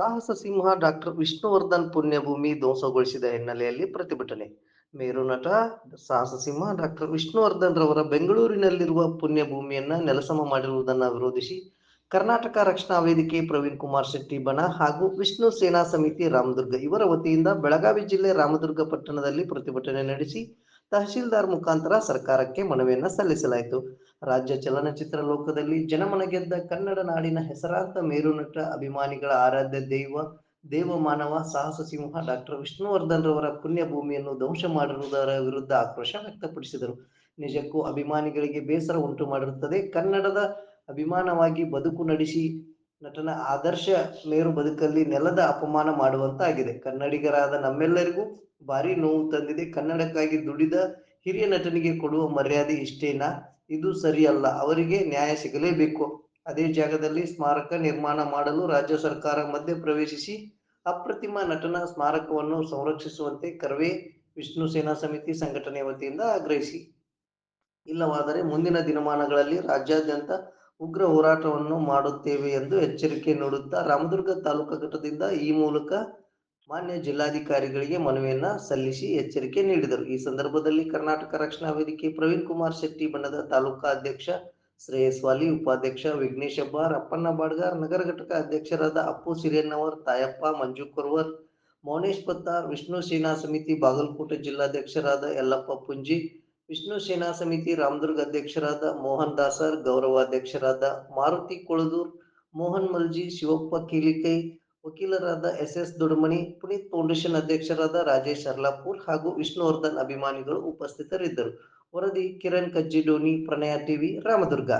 ಸಾಹಸ ಸಿಂಹ ಡಾಕ್ಟರ್ ವಿಷ್ಣುವರ್ಧನ್ ಪುಣ್ಯಭೂಮಿ ಧ್ವಂಸಗೊಳಿಸಿದ ಹಿನ್ನೆಲೆಯಲ್ಲಿ ಪ್ರತಿಭಟನೆ. ಮೇರು ನಟ ಸಾಹಸ ಸಿಂಹ ಡಾಕ್ಟರ್ ವಿಷ್ಣುವರ್ಧನ್ ರವರ ಬೆಂಗಳೂರಿನಲ್ಲಿರುವ ಪುಣ್ಯಭೂಮಿಯನ್ನ ನೆಲಸಮ ಮಾಡಿರುವುದನ್ನು ವಿರೋಧಿಸಿ ಕರ್ನಾಟಕ ರಕ್ಷಣಾ ವೇದಿಕೆ ಪ್ರವೀಣ್ ಕುಮಾರ್ ಶೆಟ್ಟಿ ಬಣ ಹಾಗೂ ವಿಷ್ಣು ಸೇನಾ ಸಮಿತಿ ರಾಮದುರ್ಗ ಇವರ ವತಿಯಿಂದ ಬೆಳಗಾವಿ ಜಿಲ್ಲೆ ರಾಮದುರ್ಗ ಪಟ್ಟಣದಲ್ಲಿ ಪ್ರತಿಭಟನೆ ನಡೆಸಿ ತಹಶೀಲ್ದಾರ್ ಮುಖಾಂತರ ಸರ್ಕಾರಕ್ಕೆ ಮನವಿಯನ್ನ ಸಲ್ಲಿಸಲಾಯಿತು. ರಾಜ್ಯ ಚಲನಚಿತ್ರ ಲೋಕದಲ್ಲಿ ಜನಮನ ಗೆದ್ದ ಕನ್ನಡ ನಾಡಿನ ಹೆಸರಾಂತ ಮೇರುನಟ ಅಭಿಮಾನಿಗಳ ಆರಾಧ್ಯ ದೈವ ದೇವ ಮಾನವ ಸಾಹಸ ಸಿಂಹ ಡಾಕ್ಟರ್ ವಿಷ್ಣುವರ್ಧನ್ ರವರ ಪುಣ್ಯಭೂಮಿಯನ್ನು ಧ್ವಂಸ ಮಾಡಿರುವುದರ ವಿರುದ್ಧ ಆಕ್ರೋಶ ವ್ಯಕ್ತಪಡಿಸಿದರು. ನಿಜಕ್ಕೂ ಅಭಿಮಾನಿಗಳಿಗೆ ಬೇಸರ ಉಂಟು ಮಾಡಿರುತ್ತದೆ. ಕನ್ನಡದ ಅಭಿಮಾನವಾಗಿ ಬದುಕು ನಡೆಸಿ ನಟನ ಆದರ್ಶ ಮೇರು ಬದುಕಲ್ಲಿ ನೆಲದ ಅಪಮಾನ ಮಾಡುವಂತಾಗಿದೆ. ಕನ್ನಡಿಗರಾದ ನಮ್ಮೆಲ್ಲರಿಗೂ ಭಾರಿ ನೋವು ತಂದಿದೆ. ಕನ್ನಡಕ್ಕಾಗಿ ದುಡಿದ ಹಿರಿಯ ನಟನಿಗೆ ಕೊಡುವ ಮರ್ಯಾದೆ ಇಷ್ಟೇನಾ? ಇದು ಸರಿಯಲ್ಲ. ಅವರಿಗೆ ನ್ಯಾಯ ಸಿಗಲೇಬೇಕು. ಅದೇ ಜಾಗದಲ್ಲಿ ಸ್ಮಾರಕ ನಿರ್ಮಾಣ ಮಾಡಲು ರಾಜ್ಯ ಸರ್ಕಾರ ಮಧ್ಯ ಪ್ರವೇಶಿಸಿ ಅಪ್ರತಿಮ ನಟನ ಸ್ಮಾರಕವನ್ನು ಸಂರಕ್ಷಿಸುವಂತೆ ಕರ್ವೆ ವಿಷ್ಣು ಸೇನಾ ಸಮಿತಿ ಸಂಘಟನೆ ವತಿಯಿಂದ ಆಗ್ರಹಿಸಿ. ಇಲ್ಲವಾದರೆ ಮುಂದಿನ ದಿನಮಾನಗಳಲ್ಲಿ ರಾಜ್ಯಾದ್ಯಂತ ಉಗ್ರ ಹೋರಾಟವನ್ನು ಮಾಡುತ್ತೇವೆ ಎಂದು ಎಚ್ಚರಿಕೆ ನೀಡುತ್ತಾ ರಾಮದುರ್ಗ ತಾಲೂಕು ಘಟಕದಿಂದ ಈ ಮೂಲಕ ಮಾನ್ಯ ಜಿಲ್ಲಾಧಿಕಾರಿಗಳಿಗೆ ಮನವಿಯನ್ನ ಸಲ್ಲಿಸಿ ಎಚ್ಚರಿಕೆ ನೀಡಿದರು. ಈ ಸಂದರ್ಭದಲ್ಲಿ ಕರ್ನಾಟಕ ರಕ್ಷಣಾ ವೇದಿಕೆ ಪ್ರವೀಣ್ ಕುಮಾರ್ ಶೆಟ್ಟಿ ಬಣ್ಣದ ತಾಲೂಕಾ ಅಧ್ಯಕ್ಷ ಶ್ರೇಯಸ್ವಾಲಿ, ಉಪಾಧ್ಯಕ್ಷ ವಿಘ್ನೇಶ್ ಹೆಬ್ಬಾರ್, ಅಪ್ಪಣ್ಣ ಬಾಡ್ಗಾರ್, ನಗರ ಘಟಕ ಅಧ್ಯಕ್ಷರಾದ ಅಪ್ಪು ಸಿರಿಯನ್ನವರ್ ತಾಯಪ್ಪ ಮಂಜು ಕೊರ್ವರ್ ಮೌನೇಶ್ ಪತ್ತಾರ್ ವಿಷ್ಣು ಸೇನಾ ಸಮಿತಿ, ಬಾಗಲಕೋಟೆ ಜಿಲ್ಲಾಧ್ಯಕ್ಷರಾದ ಯಲ್ಲಪ್ಪ ಪುಂಜಿ ವಿಷ್ಣು ಸೇನಾ ಸಮಿತಿ ರಾಮದುರ್ಗ ಅಧ್ಯಕ್ಷರಾದ ಮೋಹನ್ ದಾಸರ್ ಗೌರವಾಧ್ಯಕ್ಷರಾದ ಮಾರುತಿ ಕೊಳದೂರ್, ಮೋಹನ್ ಮಲ್ಜಿ, ಶಿವಪ್ಪ ಕೀಲಿಕೈ, ವಕೀಲರಾದ S S Dodamani Puneet foundation ಅಧ್ಯಕ್ಷರಾದ ರಾಜೇಶ್ ಅರ್ಲಾಪುರ್ ಹಾಗೂ ವಿಷ್ಣುವರ್ಧನ್ ಅಭಿಮಾನಿಗಳು ಉಪಸ್ಥಿತರಿದ್ದರು. ವರದಿ ಕಿರಣ್ ಕಜ್ಜಿಡೋನಿ, ಪ್ರಣಯ ಟಿವಿ, ರಾಮದುರ್ಗ.